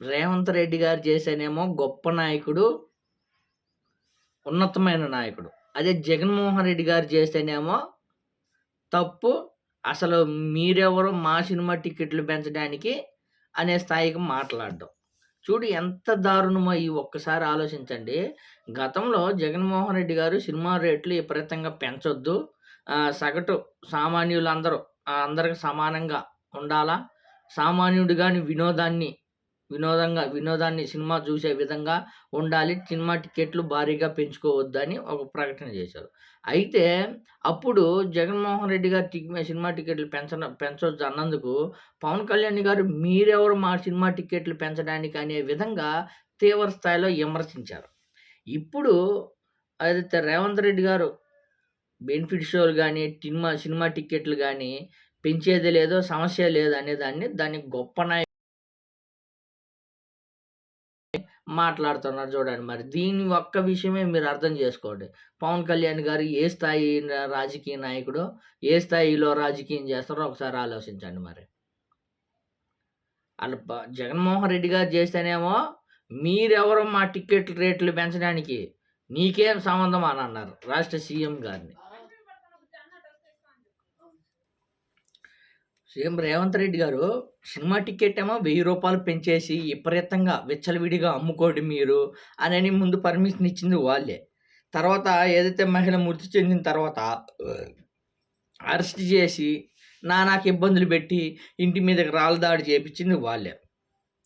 రేవంత్ రెడ్డి గారు చేసేనేమో గొప్ప నాయకుడు ఉన్నతమైన నాయకుడు. అదే జగన్మోహన్ రెడ్డి గారు చేస్తేనేమో తప్పు అసలు మీరెవరు మా సినిమా టికెట్లు పెంచడానికి అనే స్థాయికి మాట్లాడడం. చూడు ఎంత దారుణమో ఈ ఒక్కసారి ఆలోచించండి. గతంలో జగన్మోహన్ రెడ్డి గారు సినిమా రేట్లు విపరీతంగా పెంచొద్దు. సగటు సామాన్యులందరూ అందరికి సమానంగా ఉండాలా? సామాన్యుడు వినోదాన్ని వినోదంగా వినోదాన్ని సినిమా చూసే విధంగా ఉండాలి. సినిమా టికెట్లు భారీగా పెంచుకోవద్దని ఒక ప్రకటన చేశారు. అయితే అప్పుడు జగన్మోహన్ రెడ్డి గారు సినిమా టికెట్లు పెంచ పెంచవచ్చు అన్నందుకు పవన్ కళ్యాణ్ గారు మీరెవరు మా సినిమా టికెట్లు పెంచడానికి అనే విధంగా తీవ్ర స్థాయిలో విమర్శించారు. ఇప్పుడు అయితే రేవంత్ రెడ్డి గారు బెనిఫిట్ షోలు కానీ సినిమా సినిమా టికెట్లు కానీ పెంచేది లేదో సమస్య లేదు దాన్ని దాన్ని గొప్ప నాయ మాట్లాడుతున్నారు చూడండి మరి. దీని ఒక్క విషయమే మీరు అర్థం చేసుకోండి. పవన్ కళ్యాణ్ గారు ఏ స్థాయి రాజకీయ నాయకుడో ఏ స్థాయిలో రాజకీయం చేస్తారో ఒకసారి ఆలోచించండి మరి. వాళ్ళు జగన్మోహన్ రెడ్డి గారు చేస్తేనేమో మీరెవరో మా టికెట్ రేట్లు పెంచడానికి నీకేం సంబంధం అని అన్నారు రాష్ట్ర సీఎం గారిని. సీఎం రేవంత్ రెడ్డి గారు సినిమా టికెట్ ఏమో వెయ్యి రూపాయలు పెంచేసి విపరీతంగా విచ్చలవిడిగా అమ్ముకోండి మీరు అని ముందు పర్మిషన్ ఇచ్చింది వాళ్ళే. తర్వాత ఏదైతే మహిళ మృతి చెందిన తర్వాత అరెస్ట్ చేసి నానాకి ఇబ్బందులు పెట్టి ఇంటి మీదకి రాళ్ళ దాడి చేపించింది వాళ్ళే.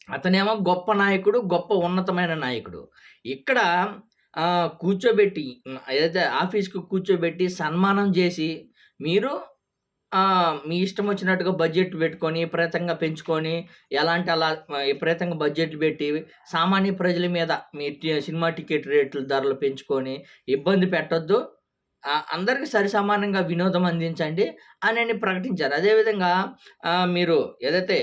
అతనేమో గొప్ప నాయకుడు గొప్ప ఉన్నతమైన నాయకుడు. ఇక్కడ కూర్చోబెట్టి ఏదైతే ఆఫీస్కి కూర్చోబెట్టి సన్మానం చేసి మీరు మీ ఇష్టం వచ్చినట్టుగా బడ్జెట్ పెట్టుకొని విపరీతంగా పెంచుకొని ఎలాంటి అలా విపరీతంగా బడ్జెట్లు పెట్టి సామాన్య ప్రజల మీద మీ సినిమా టికెట్ రేట్ల ధరలు పెంచుకొని ఇబ్బంది పెట్టొద్దు. అందరికీ సరిసమానంగా వినోదం అందించండి అని ప్రకటించారు. అదేవిధంగా మీరు ఏదైతే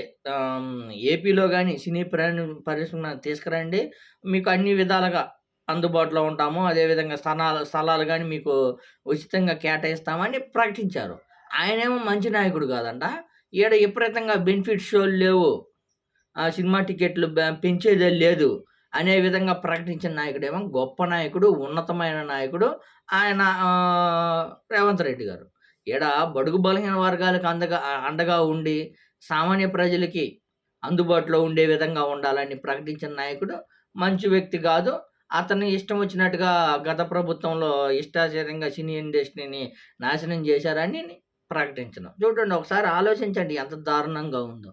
ఏపీలో కానీ సినీ ప్రయాణ పరిశ్రమ తీసుకురండి మీకు అన్ని విధాలుగా అందుబాటులో ఉంటాము. అదేవిధంగా స్థలాలు స్థలాలు కానీ మీకు ఉచితంగా కేటాయిస్తామని ప్రకటించారు. ఆయనేమో మంచి నాయకుడు కాదంట. ఈడ విపరీతంగా బెనిఫిట్ షోలు లేవు. సినిమా టికెట్లు పెంచేదే లేదు. అనే విధంగా ప్రకటించిన నాయకుడేమో గొప్ప నాయకుడు ఉన్నతమైన నాయకుడు ఆయన రేవంత్ రెడ్డి గారు. ఈడ బడుగు బలహీన వర్గాలకు అందగా అండగా ఉండి సామాన్య ప్రజలకి అందుబాటులో ఉండే విధంగా ఉండాలని ప్రకటించిన నాయకుడు మంచి వ్యక్తి కాదు. అతను ఇష్టం వచ్చినట్టుగా గత ప్రభుత్వంలో ఇష్టాచరంగా సినీ ఇండస్ట్రీని నాశనం చేశారని ప్రకటించడం చూడండి ఒకసారి ఆలోచించండి ఎంత దారుణంగా ఉందో.